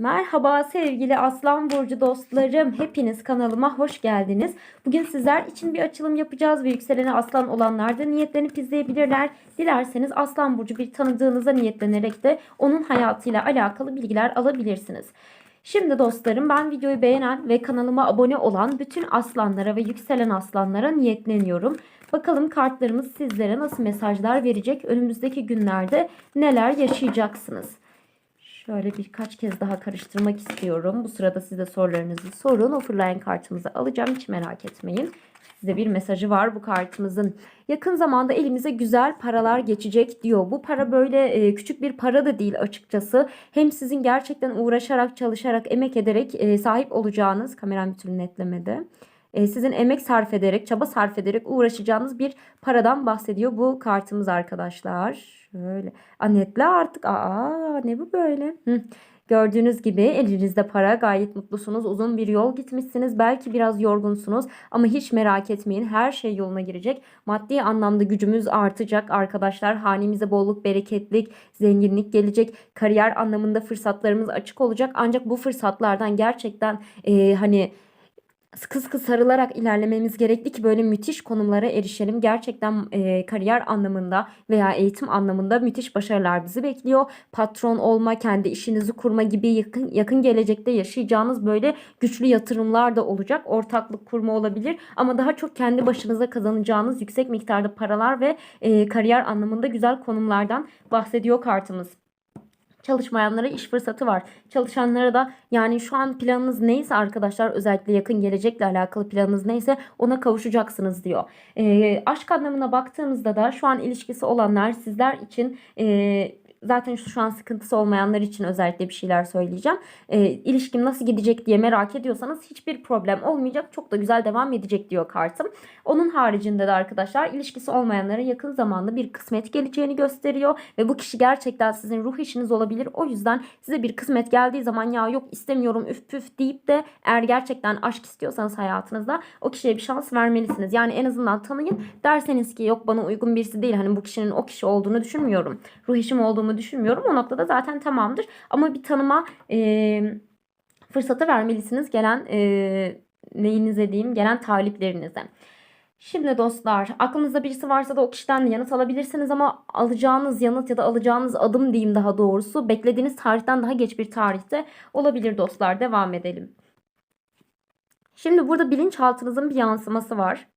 Merhaba sevgili Aslan Burcu dostlarım. Hepiniz kanalıma hoş geldiniz. Bugün sizler için bir açılım yapacağız ve yükseleni aslan olanlar da niyetlerini izleyebilirler. Dilerseniz Aslan Burcu bir tanıdığınıza niyetlenerek de onun hayatıyla alakalı bilgiler alabilirsiniz. Şimdi dostlarım ben videoyu beğenen ve kanalıma abone olan bütün aslanlara ve yükselen aslanlara niyetleniyorum. Bakalım kartlarımız sizlere nasıl mesajlar verecek? Önümüzdeki günlerde neler yaşayacaksınız? Şöyle birkaç kez daha karıştırmak istiyorum. Bu sırada siz de sorularınızı sorun. O fırlayan kartımızı alacağım. Hiç merak etmeyin. Size bir mesajı var bu kartımızın. Yakın zamanda elimize güzel paralar geçecek diyor. Bu para böyle e, küçük bir para da değil açıkçası. Hem sizin gerçekten uğraşarak, çalışarak, emek ederek e, sahip olacağınız, kameram bir türlü netlemedi. E, sizin emek sarf ederek, çaba sarf ederek uğraşacağınız bir paradan bahsediyor bu kartımız arkadaşlar. Şöyle. Anetle artık. Aa ne bu böyle? Hı. Gördüğünüz gibi elinizde para gayet mutlusunuz. Uzun bir yol gitmişsiniz. Belki biraz yorgunsunuz ama hiç merak etmeyin. Her şey yoluna girecek. Maddi anlamda gücümüz artacak arkadaşlar. Hanemize bolluk, bereketlik, zenginlik gelecek. Kariyer anlamında fırsatlarımız açık olacak. Ancak bu fırsatlardan gerçekten e, hani sıkı sıkı sarılarak ilerlememiz gerekli ki böyle müthiş konumlara erişelim. Gerçekten e, kariyer anlamında veya eğitim anlamında müthiş başarılar bizi bekliyor. Patron olma, kendi işinizi kurma gibi yakın yakın gelecekte yaşayacağınız böyle güçlü yatırımlar da olacak. Ortaklık kurma olabilir ama daha çok kendi başınıza kazanacağınız yüksek miktarda paralar ve e, kariyer anlamında güzel konumlardan bahsediyor kartımız. Çalışmayanlara iş fırsatı var. Çalışanlara da yani şu an planınız neyse arkadaşlar özellikle yakın gelecekle alakalı planınız neyse ona kavuşacaksınız diyor. E, aşk anlamına baktığımızda da şu an ilişkisi olanlar sizler için e, zaten şu, an sıkıntısı olmayanlar için özellikle bir şeyler söyleyeceğim. E, ilişkim nasıl gidecek diye merak ediyorsanız hiçbir problem olmayacak. Çok da güzel devam edecek diyor kartım. Onun haricinde de arkadaşlar ilişkisi olmayanlara yakın zamanda bir kısmet geleceğini gösteriyor. Ve bu kişi gerçekten sizin ruh işiniz olabilir. O yüzden size bir kısmet geldiği zaman ya yok istemiyorum üf püf deyip de eğer gerçekten aşk istiyorsanız hayatınızda o kişiye bir şans vermelisiniz. Yani en azından tanıyın. Derseniz ki yok bana uygun birisi değil. Hani bu kişinin o kişi olduğunu düşünmüyorum. Ruh işim olduğunu düşünmüyorum. O noktada zaten tamamdır. Ama bir tanıma e, fırsatı vermelisiniz gelen e, neyinize diyeyim gelen taliplerinize. Şimdi dostlar aklınızda birisi varsa da o kişiden yanıt alabilirsiniz ama alacağınız yanıt ya da alacağınız adım diyeyim daha doğrusu beklediğiniz tarihten daha geç bir tarihte olabilir dostlar. Devam edelim. Şimdi burada bilinçaltınızın bir yansıması var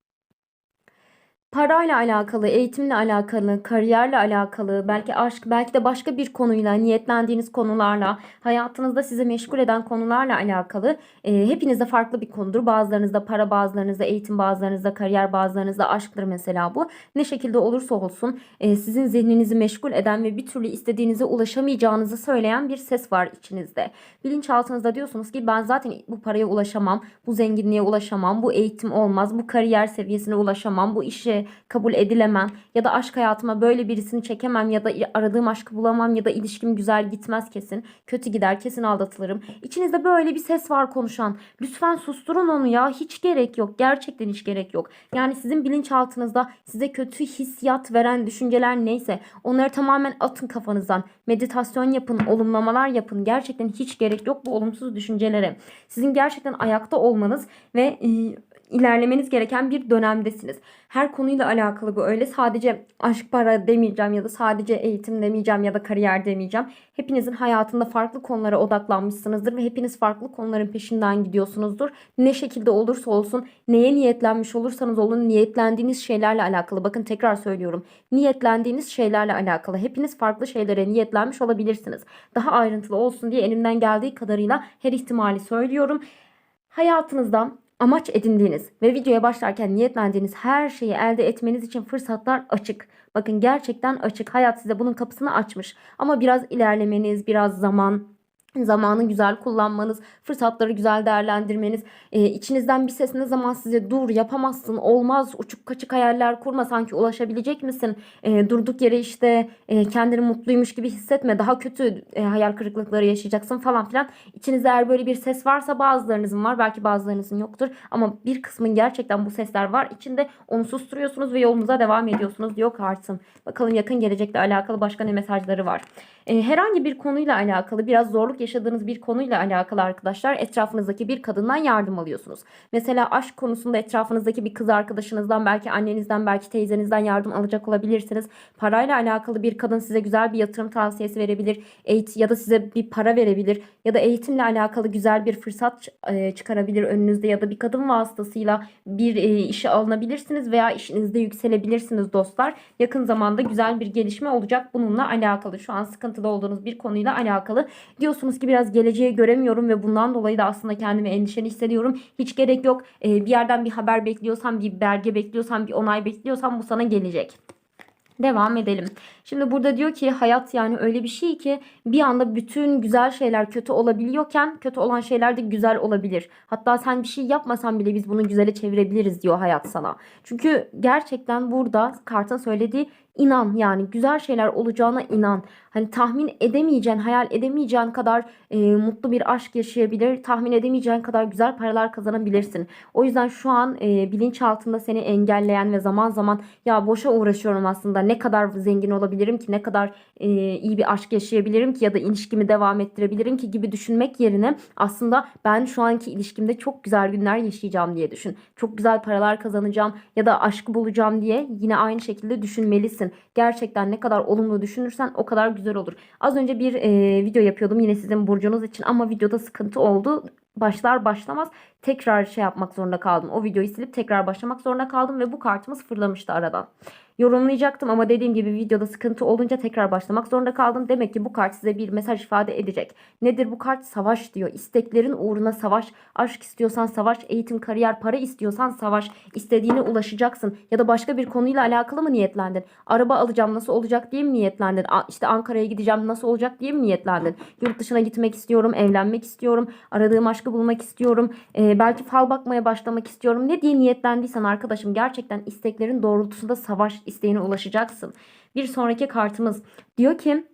parayla alakalı, eğitimle alakalı, kariyerle alakalı, belki aşk, belki de başka bir konuyla, niyetlendiğiniz konularla, hayatınızda sizi meşgul eden konularla alakalı e, hepinizde farklı bir konudur. Bazılarınızda para, bazılarınızda eğitim, bazılarınızda kariyer, bazılarınızda aşktır mesela bu. Ne şekilde olursa olsun e, sizin zihninizi meşgul eden ve bir türlü istediğinize ulaşamayacağınızı söyleyen bir ses var içinizde. Bilinçaltınızda diyorsunuz ki ben zaten bu paraya ulaşamam, bu zenginliğe ulaşamam, bu eğitim olmaz, bu kariyer seviyesine ulaşamam, bu işe kabul edilemem ya da aşk hayatıma böyle birisini çekemem ya da aradığım aşkı bulamam ya da ilişkim güzel gitmez kesin. Kötü gider kesin aldatılırım. İçinizde böyle bir ses var konuşan. Lütfen susturun onu ya. Hiç gerek yok. Gerçekten hiç gerek yok. Yani sizin bilinçaltınızda size kötü hissiyat veren düşünceler neyse onları tamamen atın kafanızdan. Meditasyon yapın, olumlamalar yapın. Gerçekten hiç gerek yok bu olumsuz düşüncelere. Sizin gerçekten ayakta olmanız ve ilerlemeniz gereken bir dönemdesiniz. Her konuyla alakalı bu öyle. Sadece aşk para demeyeceğim ya da sadece eğitim demeyeceğim ya da kariyer demeyeceğim. Hepinizin hayatında farklı konulara odaklanmışsınızdır ve hepiniz farklı konuların peşinden gidiyorsunuzdur. Ne şekilde olursa olsun, neye niyetlenmiş olursanız olun niyetlendiğiniz şeylerle alakalı. Bakın tekrar söylüyorum. Niyetlendiğiniz şeylerle alakalı. Hepiniz farklı şeylere niyetlenmiş olabilirsiniz. Daha ayrıntılı olsun diye elimden geldiği kadarıyla her ihtimali söylüyorum. Hayatınızdan amaç edindiğiniz ve videoya başlarken niyetlendiğiniz her şeyi elde etmeniz için fırsatlar açık. Bakın gerçekten açık. Hayat size bunun kapısını açmış. Ama biraz ilerlemeniz, biraz zaman, zamanı güzel kullanmanız, fırsatları güzel değerlendirmeniz, e, içinizden bir ses ne zaman size dur yapamazsın, olmaz, uçuk kaçık hayaller kurma sanki ulaşabilecek misin? E, durduk yere işte e, kendini mutluymuş gibi hissetme, daha kötü e, hayal kırıklıkları yaşayacaksın falan filan. İçinizde eğer böyle bir ses varsa bazılarınızın var, belki bazılarınızın yoktur ama bir kısmın gerçekten bu sesler var. İçinde onu susturuyorsunuz ve yolunuza devam ediyorsunuz diyor kartım. Bakalım yakın gelecekle alakalı başka ne mesajları var. E, herhangi bir konuyla alakalı biraz zorluk yaşadığınız bir konuyla alakalı arkadaşlar etrafınızdaki bir kadından yardım alıyorsunuz. Mesela aşk konusunda etrafınızdaki bir kız arkadaşınızdan belki annenizden belki teyzenizden yardım alacak olabilirsiniz. Parayla alakalı bir kadın size güzel bir yatırım tavsiyesi verebilir. Eğit ya da size bir para verebilir ya da eğitimle alakalı güzel bir fırsat e, çıkarabilir önünüzde ya da bir kadın vasıtasıyla bir e, işe alınabilirsiniz veya işinizde yükselebilirsiniz dostlar. Yakın zamanda güzel bir gelişme olacak bununla alakalı. Şu an sıkıntıda olduğunuz bir konuyla alakalı. Diyorsunuz ki biraz geleceği göremiyorum ve bundan dolayı da aslında kendimi endişeli hissediyorum. Hiç gerek yok. E, bir yerden bir haber bekliyorsan, bir belge bekliyorsan, bir onay bekliyorsan bu sana gelecek. Devam edelim. Şimdi burada diyor ki hayat yani öyle bir şey ki bir anda bütün güzel şeyler kötü olabiliyorken kötü olan şeyler de güzel olabilir. Hatta sen bir şey yapmasan bile biz bunu güzele çevirebiliriz diyor hayat sana. Çünkü gerçekten burada kartın söylediği inan yani güzel şeyler olacağına inan. Hani tahmin edemeyeceğin, hayal edemeyeceğin kadar e, mutlu bir aşk yaşayabilir. Tahmin edemeyeceğin kadar güzel paralar kazanabilirsin. O yüzden şu an e, bilinçaltında seni engelleyen ve zaman zaman ya boşa uğraşıyorum aslında. Ne kadar zengin olabilirim ki, ne kadar e, iyi bir aşk yaşayabilirim ki ya da ilişkimi devam ettirebilirim ki gibi düşünmek yerine aslında ben şu anki ilişkimde çok güzel günler yaşayacağım diye düşün. Çok güzel paralar kazanacağım ya da aşkı bulacağım diye yine aynı şekilde düşünmelisin. Gerçekten ne kadar olumlu düşünürsen o kadar güzel olur. Az önce bir e, video yapıyordum yine sizin burcunuz için ama videoda sıkıntı oldu. Başlar başlamaz tekrar şey yapmak zorunda kaldım. O videoyu silip tekrar başlamak zorunda kaldım ve bu kartımız fırlamıştı aradan. Yorumlayacaktım ama dediğim gibi videoda sıkıntı olunca tekrar başlamak zorunda kaldım. Demek ki bu kart size bir mesaj ifade edecek. Nedir bu kart? Savaş diyor. İsteklerin uğruna savaş. Aşk istiyorsan savaş. Eğitim, kariyer, para istiyorsan savaş. İstediğine ulaşacaksın. Ya da başka bir konuyla alakalı mı niyetlendin? Araba alacağım nasıl olacak diye mi niyetlendin? İşte Ankara'ya gideceğim nasıl olacak diye mi niyetlendin? Yurt dışına gitmek istiyorum, evlenmek istiyorum, aradığım aşkı bulmak istiyorum. Ee, belki fal bakmaya başlamak istiyorum. Ne diye niyetlendiysen arkadaşım gerçekten isteklerin doğrultusunda savaş isteğine ulaşacaksın. Bir sonraki kartımız diyor ki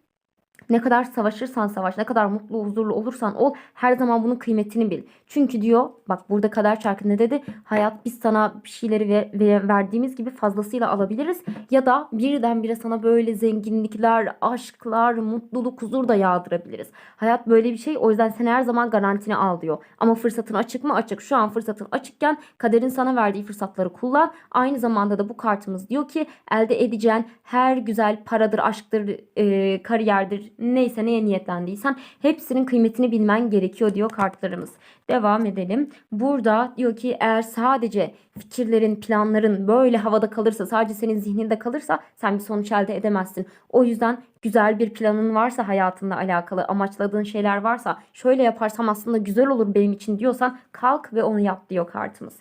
ne kadar savaşırsan savaş, ne kadar mutlu, huzurlu olursan ol, her zaman bunun kıymetini bil. Çünkü diyor, bak burada kader çarkı ne dedi? Hayat biz sana bir şeyleri ve, ve verdiğimiz gibi fazlasıyla alabiliriz. Ya da birdenbire sana böyle zenginlikler, aşklar, mutluluk, huzur da yağdırabiliriz. Hayat böyle bir şey. O yüzden sen her zaman garantini al diyor. Ama fırsatın açık mı? Açık. Şu an fırsatın açıkken kaderin sana verdiği fırsatları kullan. Aynı zamanda da bu kartımız diyor ki elde edeceğin her güzel paradır, aşktır, e, kariyerdir, neyse neye niyetlendiysen hepsinin kıymetini bilmen gerekiyor diyor kartlarımız. Devam edelim. Burada diyor ki eğer sadece fikirlerin, planların böyle havada kalırsa, sadece senin zihninde kalırsa sen bir sonuç elde edemezsin. O yüzden güzel bir planın varsa hayatında alakalı, amaçladığın şeyler varsa, şöyle yaparsam aslında güzel olur benim için diyorsan kalk ve onu yap diyor kartımız.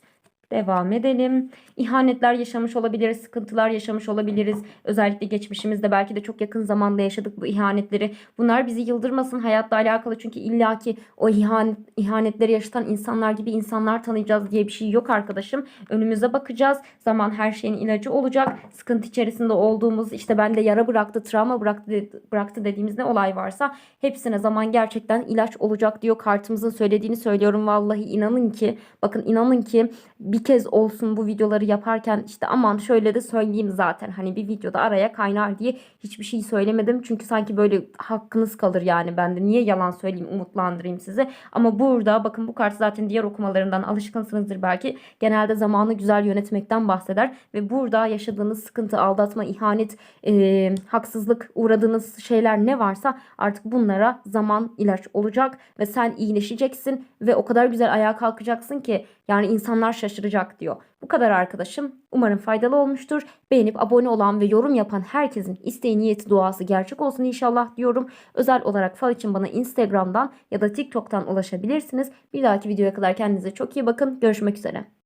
Devam edelim. İhanetler yaşamış olabiliriz, sıkıntılar yaşamış olabiliriz. Özellikle geçmişimizde belki de çok yakın zamanda yaşadık bu ihanetleri. Bunlar bizi yıldırmasın hayatla alakalı çünkü illaki o ihanet, ihanetleri yaşatan insanlar gibi insanlar tanıyacağız diye bir şey yok arkadaşım. Önümüze bakacağız. Zaman her şeyin ilacı olacak. Sıkıntı içerisinde olduğumuz işte bende yara bıraktı, travma bıraktı, bıraktı dediğimiz ne olay varsa hepsine zaman gerçekten ilaç olacak diyor. Kartımızın söylediğini söylüyorum. Vallahi inanın ki bakın inanın ki bir kez olsun bu videoları yaparken işte aman şöyle de söyleyeyim zaten hani bir videoda araya kaynar diye hiçbir şey söylemedim. Çünkü sanki böyle hakkınız kalır yani ben de niye yalan söyleyeyim umutlandırayım sizi. Ama burada bakın bu kart zaten diğer okumalarından alışkınsınızdır belki. Genelde zamanı güzel yönetmekten bahseder ve burada yaşadığınız sıkıntı, aldatma, ihanet, e, haksızlık, uğradığınız şeyler ne varsa artık bunlara zaman ilaç olacak ve sen iyileşeceksin ve o kadar güzel ayağa kalkacaksın ki yani insanlar şaşıracak diyor. Bu kadar arkadaşım. Umarım faydalı olmuştur. Beğenip abone olan ve yorum yapan herkesin isteği, niyeti, duası gerçek olsun inşallah diyorum. Özel olarak fal için bana Instagram'dan ya da TikTok'tan ulaşabilirsiniz. Bir dahaki videoya kadar kendinize çok iyi bakın. Görüşmek üzere.